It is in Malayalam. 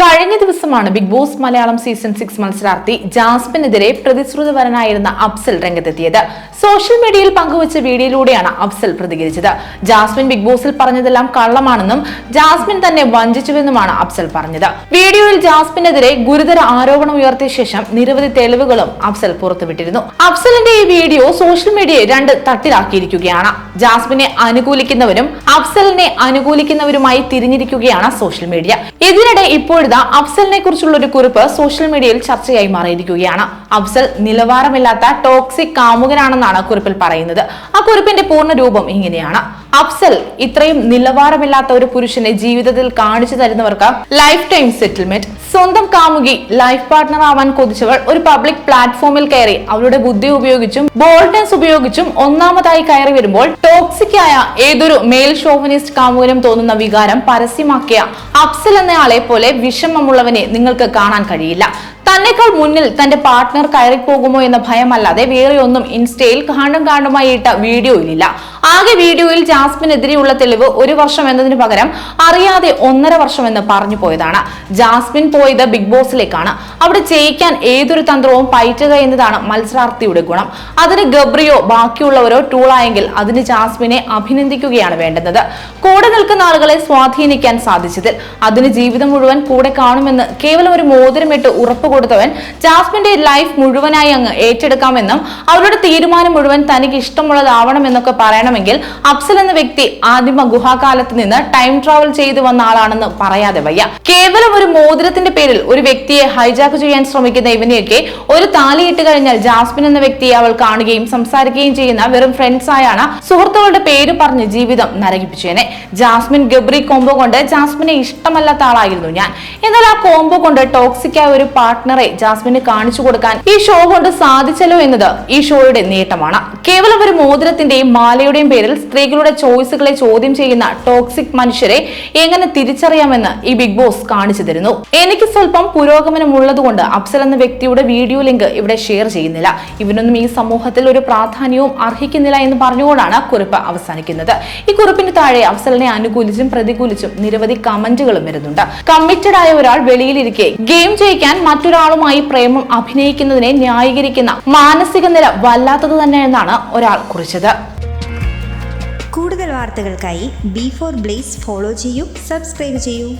കഴിഞ്ഞ ദിവസമാണ് Bigg Boss Malayalam season six മത്സരാർത്ഥി ജാസ്മിനെതിരെ പ്രതിശ്രുതവരനായിരുന്ന അഫ്സൽ രംഗത്തെത്തിയത്. സോഷ്യൽ മീഡിയയിൽ പങ്കുവച്ച വീഡിയോയിലൂടെയാണ് അഫ്സൽ പ്രതികരിച്ചത്. ജാസ്മിൻ ബിഗ് ബോസിൽ പറഞ്ഞതെല്ലാം കള്ളമാണെന്നും ജാസ്മിൻ തന്നെ വഞ്ചിച്ചുവെന്നുമാണ് അഫ്സൽ പറഞ്ഞത്. വീഡിയോയിൽ ജാസ്മിനെതിരെ ഗുരുതര ആരോപണം ഉയർത്തിയ ശേഷം നിരവധി തെളിവുകളും അഫ്സൽ പുറത്തുവിട്ടിരുന്നു. അഫ്സലിന്റെ ഈ വീഡിയോ സോഷ്യൽ മീഡിയയെ രണ്ട് തട്ടിലാക്കിയിരിക്കുകയാണ്. ജാസ്മിനെ അനുകൂലിക്കുന്നവരും അഫ്സലിനെ അനുകൂലിക്കുന്നവരുമായി തിരിഞ്ഞിരിക്കുകയാണ് സോഷ്യൽ മീഡിയ. ഇതിനിടെ ഇപ്പോഴിതാ അഫ്സലിനെ കുറിച്ചുള്ള ഒരു കുറിപ്പ് സോഷ്യൽ മീഡിയയിൽ ചർച്ചയായി മാറിയിരിക്കുകയാണ്. അഫ്സൽ നിലവാരമില്ലാത്ത ടോക്സിക് കാമുകനാണെന്നാണ് കുറിപ്പിൽ പറയുന്നത്. ആ കുറിപ്പിന്റെ പൂർണ രൂപം ഇങ്ങനെയാണ്. അഫ്സൽ ഇത്രയും നിലവാരമില്ലാത്ത ഒരു പുരുഷനെ ജീവിതത്തിൽ കാണിച്ചു തരുന്നവർക്ക് ലൈഫ് ടൈം സെറ്റിൽമെന്റ് സ്വന്തം കാമുകി ലൈഫ് പാർട്ട്ണർ ആവാൻ കൊതിച്ചവൾ ഒരു പബ്ലിക് പ്ലാറ്റ്ഫോമിൽ കയറി അവരുടെ ബുദ്ധി ഉപയോഗിച്ചും ബോൾഡൻസ് ഉപയോഗിച്ചും ഒന്നാമതായി കയറി വരുമ്പോൾ ടോക്സിക് ആയ ഏതൊരു മെയിൽ ഷോവനിസ്റ്റ് കാമുകനും തോന്നുന്ന വികാരം പരസ്യമാക്കിയ അഫ്സൽ എന്നയാളെ പോലെ വിഷമമുള്ളവനെ നിങ്ങൾക്ക് കാണാൻ കഴിയില്ല. തന്നെക്കാൾ മുന്നിൽ തന്റെ പാർട്ട്ണർ കയറിപ്പോകുമോ എന്ന ഭയമല്ലാതെ വേറെ ഒന്നും ഇൻസ്റ്റയിൽ കാണ്ടും കാണ്ടുമായി ഇട്ട വീഡിയോയിലില്ല. ആകെ വീഡിയോയിൽ ജാസ്മിനെതിരെയുള്ള തെളിവ് ഒരു വർഷം എന്നതിന് പകരം അറിയാതെ ഒന്നര വർഷം എന്ന് പറഞ്ഞു പോയതാണ്. ജാസ്മിൻ പോയത് ബിഗ് ബോസിലേക്കാണ്. അവിടെ ജയിക്കാൻ ഏതൊരു തന്ത്രവും പയറ്റുക എന്നതാണ് മത്സരാർത്ഥിയുടെ ഗുണം. അതിന് ഗബ്രിയോ ബാക്കിയുള്ളവരോ ടൂളായെങ്കിൽ അതിന് ജാസ്മിനെ അഭിനന്ദിക്കുകയാണ് വേണ്ടുന്നത്. കൂടെ നിൽക്കുന്ന ആളുകളെ സ്വാധീനിക്കാൻ സാധിച്ചതിൽ അതിന് ജീവിതം മുഴുവൻ കൂടെ കാണുമെന്ന് കേവലം ഒരു മോതിരമിട്ട് ഉറപ്പ് കൊടുത്തവൻ ജാസ്മിന്റെ ലൈഫ് മുഴുവനായി അങ്ങ് ഏറ്റെടുക്കാമെന്നും അവരുടെ തീരുമാനം മുഴുവൻ തനിക്ക് ഇഷ്ടമുള്ളതാവണമെന്നൊക്കെ പറയണമെങ്കിൽ അഫ്സൽ എന്ന വ്യക്തി ആദിമ ഗുഹാകാലത്ത് നിന്ന് ടൈം ട്രാവൽ ചെയ്തു വന്ന ആളാണെന്ന് പറയാതെ വയ്യ. കേവലം ഒരു മോതിരത്തിന്റെ പേരിൽ ഒരു വ്യക്തിയെ ഹൈജാക്ക് ചെയ്യാൻ ശ്രമിക്കുന്ന ഇവനെയൊക്കെ ഒരു താലിയിട്ട് കഴിഞ്ഞാൽ ജാസ്മിൻ എന്ന വ്യക്തിയെ അവൾ കാണുകയും സംസാരിക്കുകയും ചെയ്യുന്ന വെറും ഫ്രണ്ട്സ് ആയാണ് സുഹൃത്തുക്കളുടെ പേര് പറഞ്ഞ് ജീവിതം നരകിപ്പിച്ചേനെ. ജാസ്മിൻ ഗബ്രി കോംബോ കൊണ്ട് ജാസ്മിനെ ഇഷ്ടമല്ലാത്ത ആളായിരുന്നു ഞാൻ. എന്നാൽ ആ കോംബോ കൊണ്ട് ടോക്സിക്കായ ഒരു ഒരു പാർട്ട്ണറെ ജാസ്മിന് കാണിച്ചു കൊടുക്കാൻ ഈ ഷോ കൊണ്ട് സാധിച്ചല്ലോ എന്നത് ഈ ഷോയുടെ നേട്ടമാണ്. കേവലം ഒരു മോതിരത്തിന്റെയും മാലയുടെയും പേരിൽ സ്ത്രീകളുടെ ചോയ്സുകളെ ചോദ്യം ചെയ്യുന്ന ടോക്സിക് മനുഷ്യരെ എങ്ങനെ തിരിച്ചറിയാമെന്ന് ഈ ബിഗ് ബോസ് കാണിച്ചു തരുന്നു. എനിക്ക് സ്വല്പം പുരോഗമനം ഉള്ളതുകൊണ്ട് അഫ്സൽ എന്ന വ്യക്തിയുടെ വീഡിയോ ലിങ്ക് ഇവിടെ ഷെയർ ചെയ്യുന്നില്ല. ഇവനൊന്നും ഈ സമൂഹത്തിൽ ഒരു പ്രാധാന്യവും അർഹിക്കുന്നില്ല എന്ന് പറഞ്ഞുകൊണ്ടാണ് കുറിപ്പ് അവസാനിക്കുന്നത്. ഈ കുറിപ്പിന് താഴെ അഫ്സലിനെ അനുകൂലിച്ചും പ്രതികൂലിച്ചും നിരവധി കമന്റുകളും വരുന്നുണ്ട്. കമ്മിറ്റഡ് ആയ ഒരാൾ വെളിയിലിരിക്കെ ഗെയിം ജയിക്കാൻ മറ്റൊരാളുമായി പ്രേമം അഭിനയിക്കുന്നതിനെ ന്യായീകരിക്കുന്ന മാനസിക നില വല്ലാത്തത് തന്നെ എന്നാണ് ഒരാൾ കുറിച്ചത്. കൂടുതൽ വാർത്തകൾക്കായി ബി ഫോർ ബ്ലേസ് ഫോളോ ചെയ്യൂ സബ്സ്ക്രൈബ് ചെയ്യൂ.